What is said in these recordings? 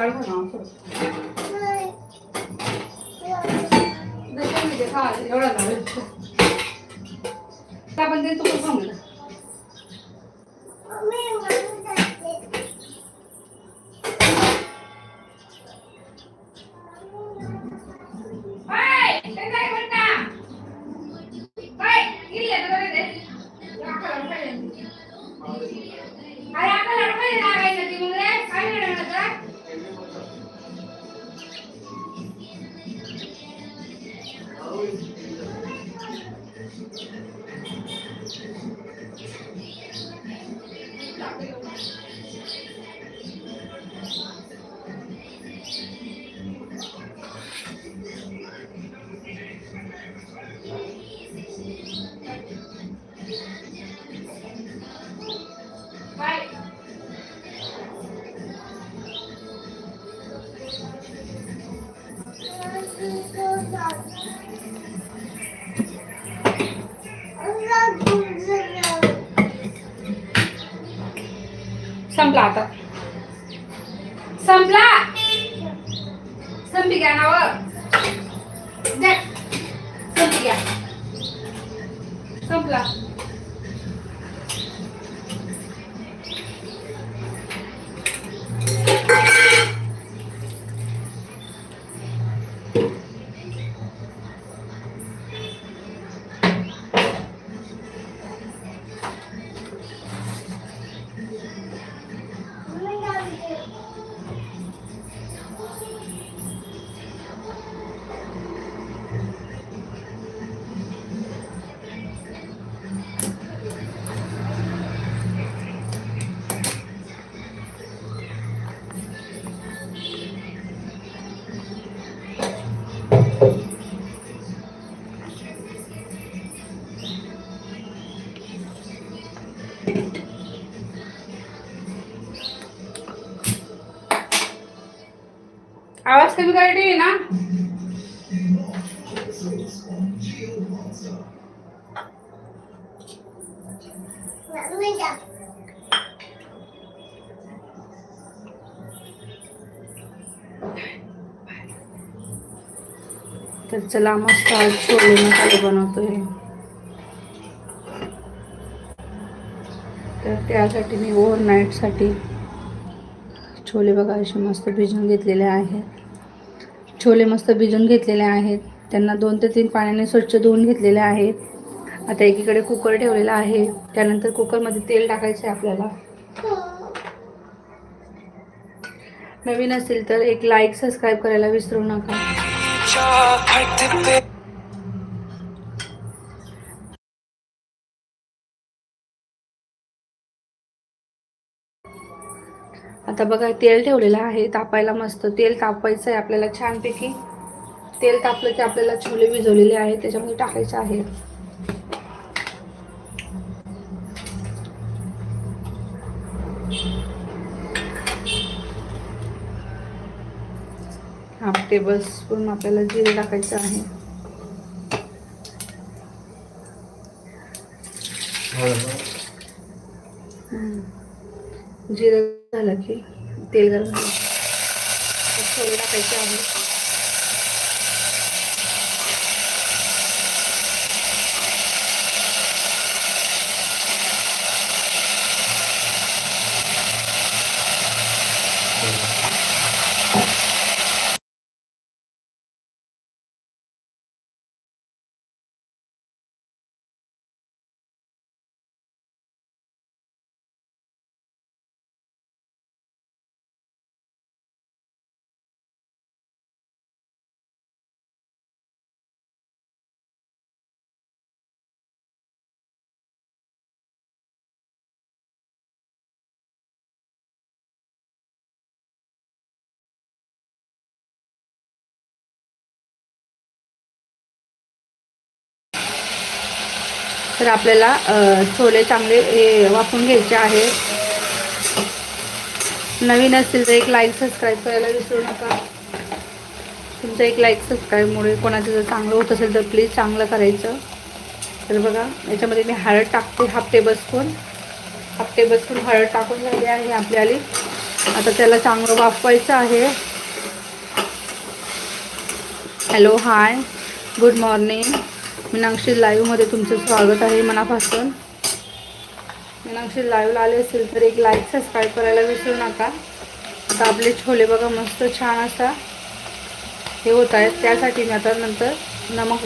Larga não, संपला आता. संपला. संपी घ्या नाव. दे संपी घ्या. संपला. आवाज कमी करायला ना? तर चला मस्त आज छोले मसाले बनवतोय. तर त्यासाठी मी ओव्हरनाईटसाठी छोले बघा असे मस्त भिजवून घेतलेले आहेत. छोले मस्त भिजवून घेतलेले आहेत. त्यांना दोन ते तीन पाण्याने स्वच्छ धुवून घेतलेले आहेत. आता एकीकडे कुकर ठेवलेला आहे. त्यानंतर कुकरमध्ये तेल टाकायचं आहे आपल्याला. नवीन असेल तर एक लाईक सबस्क्राईब करायला विसरू नका. आता बघा तेल ठेवलेलं आहे तापायला मस्त. तेल तापायचं आहे आपल्याला छानपैकी. तेल तापलं की आपल्याला छोले भिजवलेले आहेत त्याच्यामध्ये टाकायचे आहे हाफ टेबल स्पून आपल्याला जिरे टाकायचं आहे. जिरं झालं की तेल गरम झालं. की छोले टाकायचे आहे तर आपल्याला छोले चांगले हे वापरून घ्यायचे आहे. नवीन असतील तर एक लाईक सबस्क्राईब करायला विसरू नका. तुमचं एक लाईक सबस्क्राईबमुळे कोणाचं जर चांगलं होत असेल तर प्लीज चांगलं करायचं. तर बघा याच्यामध्ये मी हळद टाकते हाफ टेबलस्पून हाफ टेबलस्पून हळद टाकून झाली आहे आपल्याली. आता त्याला चांगलं वाफवायचं आहे. Hello hi good morning Meenakshi लाईव्हमध्ये तुमचं स्वागत आहे मनापासून. मीनाक्षी लाईव्हला आले असेल तर एक लाईक सबस्क्राईब करायला विसरू नका. आता आपले छोले बघा मस्त छान असा हे होत आहेत. त्यासाठी मी आता नंतर नमक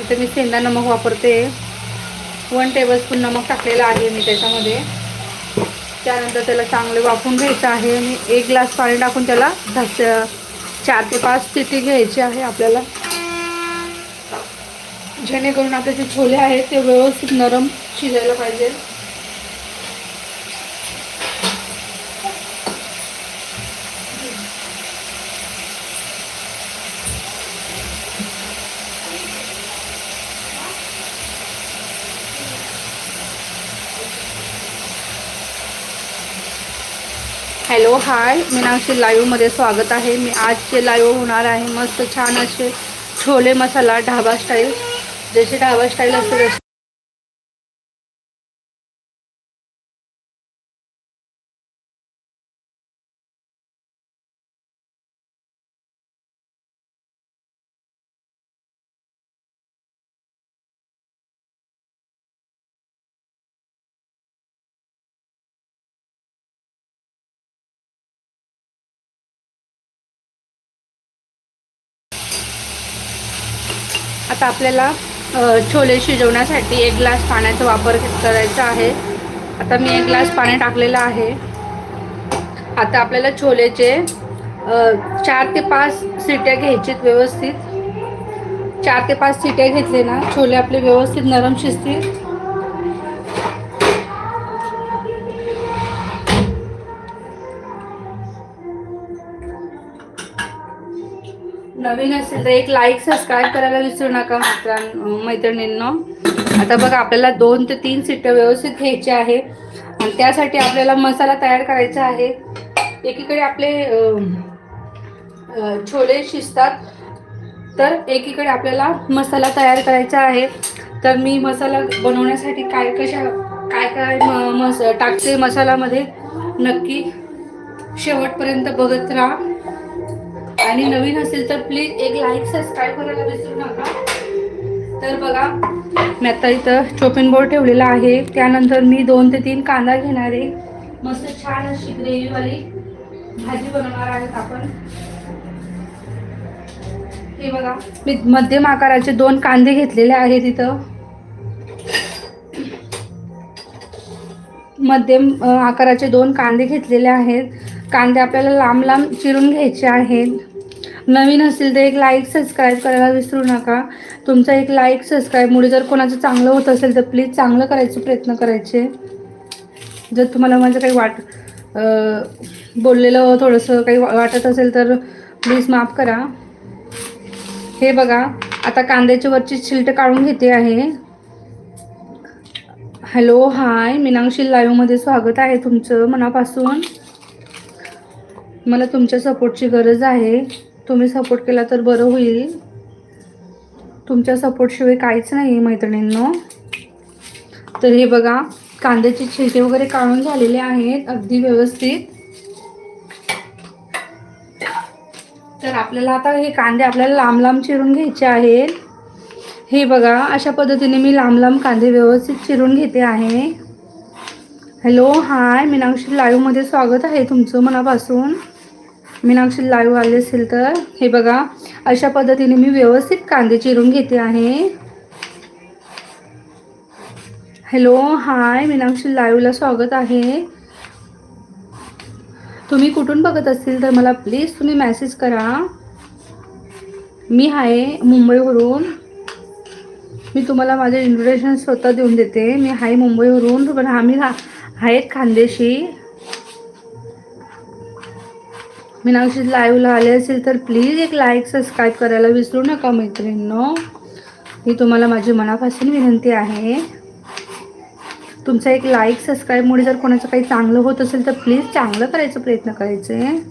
इथे मी सेंदा नमक वापरते. वन टेबलस्पून नमक टाकलेलं आहे मी त्याच्यामध्ये. त्यानंतर त्याला चांगले वाफून घ्यायचं आहे. आणि एक ग्लास पाणी टाकून त्याला दस चार ते पाच सिटी घ्यायची आहे आपल्याला. जेणेकरून आता जे छोले आहेत ते व्यवस्थित नरम शिजायला पाहिजे. Hello hi. मी मीनाक्षी लाईव्हमध्ये स्वागत आहे. मी आजचे लाईव्ह होणार आहे. मस्त छान असे छोले मसाला ढाबा स्टाईल जसे ढाबा स्टाईल असते तसे आता आपल्याला छोले शिजवण्यासाठी एक ग्लास पाण्याचा वापर करायचा आहे. आता मी एक ग्लास पाणी टाकलेलं आहे. आता आपल्याला छोलेचे चार ते पाच सिट्या घ्यायचीत व्यवस्थित. चार ते पाच सिट्या घेतले ना छोले आपले व्यवस्थित नरम शिजतील. नवीन असेल तर एक लाईक सबस्क्राईब करायला विसरू नका मित्रां मैत्रिणींनो. आता बघा आपल्याला दोन ते तीन सीटं व्यवस्थित घ्यायचे आहे. आणि त्यासाठी आपल्याला मसाला तयार करायचा आहे. एकीकडे आपले छोले शिजतात. तर एकीकडे आपल्याला मसाला तयार करायचा आहे. तर मी मसाला बनवण्यासाठी काय कशा काय काय म- मस टाकते मसाल्यामध्ये नक्की शेवटपर्यंत बघत राहा. आणि नवीन असेल तर प्लीज एक लाईक सबस्क्राईब करायला विसरू नका. तर बघा मी आता इथं चोपिंग बोर्ड ठेवलेला आहे. त्यानंतर मी दोन ते तीन कांदा घेणार आहे. मस्त छान अशी ग्रेव्हीवाली भाजी बनवणार आहेत आपण. हे बघा मी मध्यम आकाराचे दोन कांदे घेतलेले आहेत इथं. मध्यम आकाराचे दोन कांदे घेतलेले आहेत. कांदे आपल्याला लांब लांब चिरून घ्यायचे आहेत. नवीन असेल तर एक लाईक सबस्क्राईब करायला विसरू नका. तुमचा एक लाईक सबस्क्राईबमुळे जर कोणाचं चांगलं होत असेल तर प्लीज चांगलं करायचे प्रयत्न करायचे. जर तुम्हाला माझं काही वाट बोललेलं थोडंसं काही वा- वाटत असेल तर प्लीज माफ करा. हे बघा आता कांद्याची वरची शिल्ट काढून घेते आहे. हॅलो हाय मीनाक्षी लाईव्हमध्ये स्वागत आहे तुमचं मनापासून. मला तुमच्या सपोर्टची गरज आहे. तुम्ही सपोर्ट केला तर बरं होईल. तुमच्या सपोर्टशिवाय काहीच नाही आहे मैत्रिणींनो. तर हे बघा कांद्याचे छिलके वगैरे काढून झालेले आहेत अगदी व्यवस्थित. तर आपल्याला आता हे कांदे आपल्याला लांब लांब चिरून घ्यायचे आहेत. हे बघा अशा पद्धतीने मी लांब लांब कांदे व्यवस्थित चिरून घेते आहे. हॅलो हाय मीनाक्षी लाईव्हमध्ये स्वागत आहे तुमचं मनापासून. मीनाक्षी लाईव्ह आले असेल तर. हे बघा अशा पद्धतीने मी व्यवस्थित कांदे चिरून घेते आहे. हॅलो हाय मीनाक्षी लाईव्हला स्वागत आहे. तुम्ही कुठून बघत असतील तर मला प्लीज तुम्ही मेसेज करा. मी आहे मुंबईवरून. मी तुम्हाला माझे इन्व्हिटेशन स्वतः देऊन देते. मी आहे मुंबईवरून पण आम्ही आहेत खानदेशी. मीनाक्षी लाईव्हला आले असेल तर प्लीज एक लाईक सबस्क्राईब करायला विसरू नका मैत्रिणींनो. ही तुम्हाला माझी मनापासून विनंती आहे. तुमचा एक लाईक सबस्क्राईबमुळे जर कोणाचं काही चांगलं होत असेल तर प्लीज चांगलं करायचा प्रयत्न करायचे.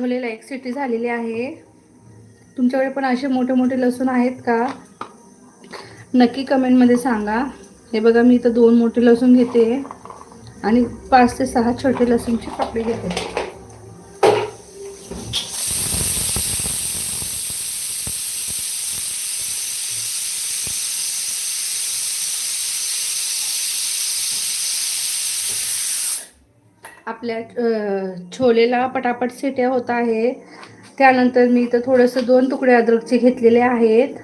छोलेला एक सिटी झालेली आहे. तुमच्याकडे पण असे मोठे मोठे लसूण आहेत का? नक्की कमेंटमध्ये सांगा. हे बघा मी इथं दोन मोठे लसूण घेते आणि पाच ते सहा छोटे लसूणचे पापडी घेते. आपल्या छोलेला पटापट सिट्या होत आहे. त्यानंतर मी इथं थोडंसं दोन तुकडे अद्रकचे घेतलेले आहेत.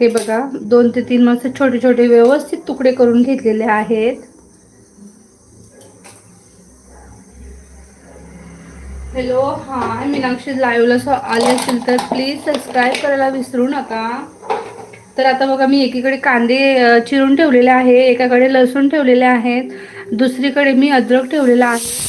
हे बघा दोन ते तीन माणसं छोटे छोटे व्यवस्थित तुकडे करून घेतलेले आहेत. हॅलो हां मीनाक्षी लाईव्हला आले असेल तर प्लीज सबस्क्राईब करायला विसरू नका. तर आता बघा मी एकीकडे कांदे चिरून ठेवलेले आहे एकाकडे लसूण ठेवलेले आहेत दुसरीकडे मी अद्रक ठेवलेला आहे.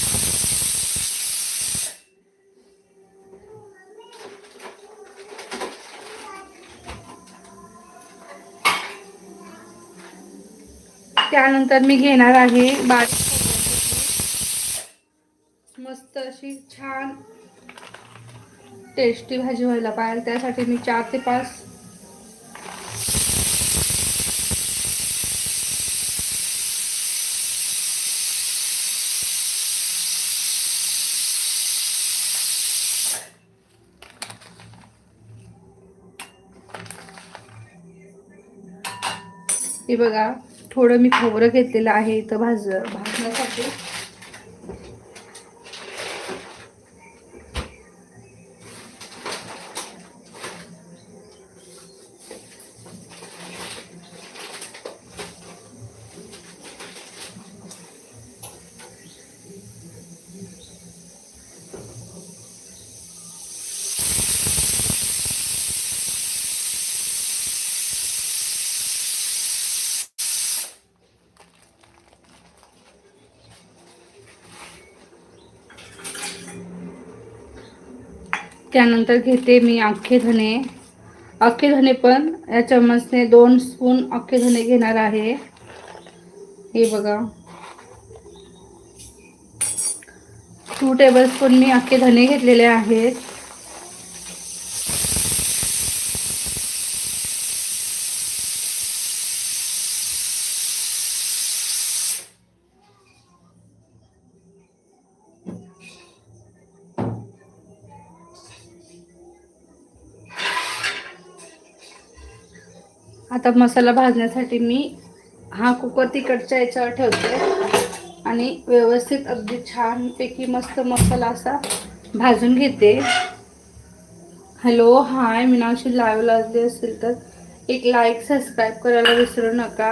त्यानंतर मी घेणार आहे बारीक मस्त अशी छान टेस्टी भाजी व्हायला पाहिजे. त्यासाठी मी चार ते पाच हे बघा थोडं मी खोबरं घेतलेलं आहे इथं भाज भाजण्यासाठी. त्यानंतर घेते मी अख्खे धने. अख्खे धने पण या चम्मचने दोन स्पून अख्खे धने घेणार आहे. हे बघा. टू टेबल स्पून मी अख्खे धने घेतलेले आहेत. आता मसाला भाजण्यासाठी मी हा कुकर तिकडच्या याच्यावर ठेवते. आणि व्यवस्थित अगदी छानपैकी मस्त मसाला असा भाजून घेते. हॅलो हाय मीनाक्षी लाईव्ह लागली असेल तर एक लाईक सबस्क्राईब करायला विसरू नका.